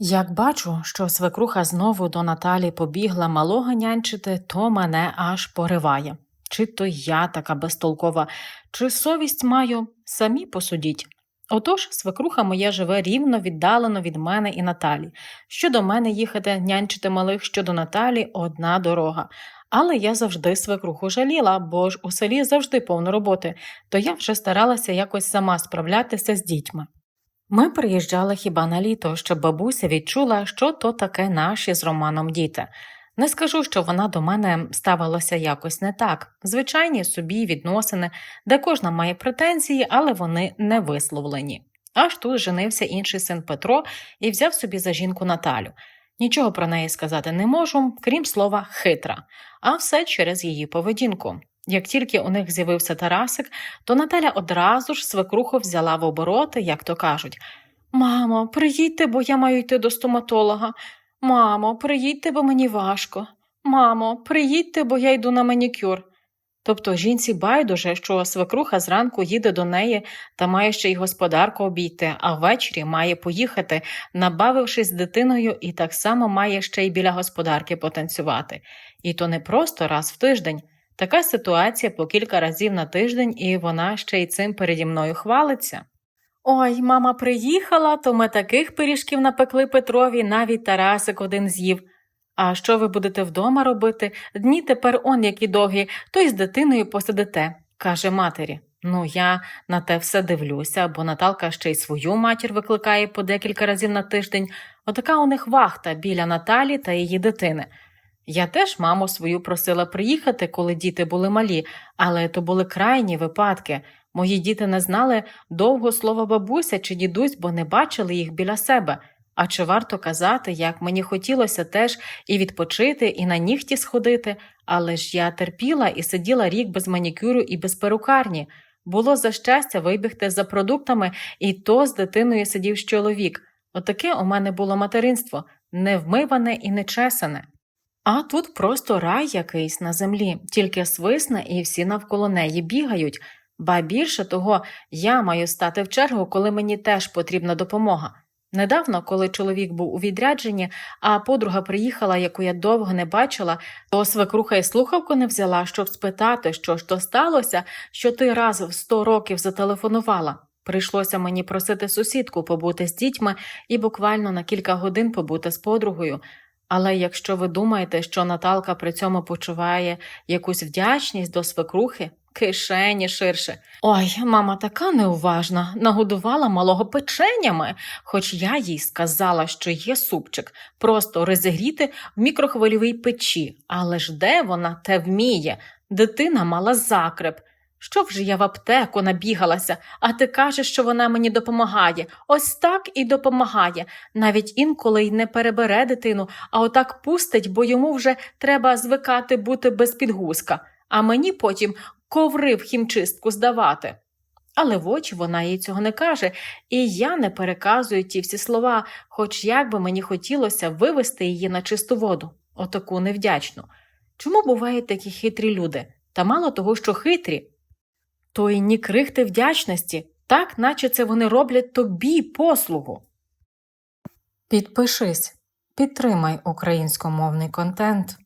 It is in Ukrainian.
Як бачу, що свекруха знову до Наталі побігла малого нянчити, то мене аж пориває. Чи то я така безтолкова, чи совість маю, самі посудіть. Отож, свекруха моя живе рівно віддалено від мене і Наталі. Щодо мене їхати нянчити малих, щодо Наталі одна дорога. Але я завжди свекруху жаліла, бо ж у селі завжди повно роботи, то я вже старалася якось сама справлятися з дітьми. Ми приїжджали хіба на літо, щоб бабуся відчула, що то таке наші з Романом діти. Не скажу, що вона до мене ставилася якось не так. Звичайні собі відносини, де кожна має претензії, але вони не висловлені. Аж тут женився інший син Петро і взяв собі за жінку Наталю. Нічого про неї сказати не можу, крім слова хитра, а все через її поведінку. Як тільки у них з'явився Тарасик, то Наталя одразу ж свекруху взяла в обороти, як то кажуть. Мамо, приїдьте, бо я маю йти до стоматолога. Мамо, приїдьте, бо мені важко. Мамо, приїдьте, бо я йду на манікюр. Тобто жінці байдуже, що свекруха зранку їде до неї та має ще й господарку обійти, а ввечері має поїхати, набавившись з дитиною, і так само має ще й біля господарки потанцювати. І то не просто раз в тиждень. Така ситуація по кілька разів на тиждень, і вона ще й цим переді мною хвалиться. Ой, мама приїхала, то ми таких пиріжків напекли Петрові, навіть Тарасик один з'їв. А що ви будете вдома робити? Дні тепер он які довгі, то й з дитиною посидите, каже матері. Ну, я на те все дивлюся, бо Наталка ще й свою матір викликає по декілька разів на тиждень. Отака у них вахта біля Наталі та її дитини. Я теж маму свою просила приїхати, коли діти були малі, але то були крайні випадки. Мої діти не знали довго слова бабуся чи дідусь, бо не бачили їх біля себе. А чи варто казати, як мені хотілося теж і відпочити, і на нігті сходити, але ж я терпіла і сиділа рік без манікюру і без перукарні. Було за щастя вибігти за продуктами, і то з дитиною сидів чоловік. Отаке у мене було материнство невмиване і нечесане. А тут просто рай якийсь на землі, тільки свисне і всі навколо неї бігають. Ба більше того, я маю стати в чергу, коли мені теж потрібна допомога. Недавно, коли чоловік був у відрядженні, а подруга приїхала, яку я довго не бачила, то свекруха й слухавку не взяла, щоб спитати, що ж то сталося, що ти раз в сто років зателефонувала. Прийшлося мені просити сусідку побути з дітьми і буквально на кілька годин побути з подругою. Але якщо ви думаєте, що Наталка при цьому почуває якусь вдячність до свекрухи, кишені ширше. Ой, мама така неуважна, нагодувала малого печенями, хоч я їй сказала, що є супчик, просто розігріти в мікрохвильовій печі. Але ж де вона те вміє? Дитина мала закреп. Що вже я в аптеку набігалася, а ти кажеш, що вона мені допомагає. Ось так і допомагає. Навіть інколи й не перебере дитину, а отак пустить, бо йому вже треба звикати бути без підгузка, а мені потім коври в хімчистку здавати. Але в очі вона їй цього не каже, і я не переказую ті всі слова, хоч як би мені хотілося вивести її на чисту воду, отаку невдячну. Чому бувають такі хитрі люди? Та мало того, що хитрі, то й ні крихти вдячності, так наче це вони роблять тобі послугу. Підпишись, підтримай українськомовний контент.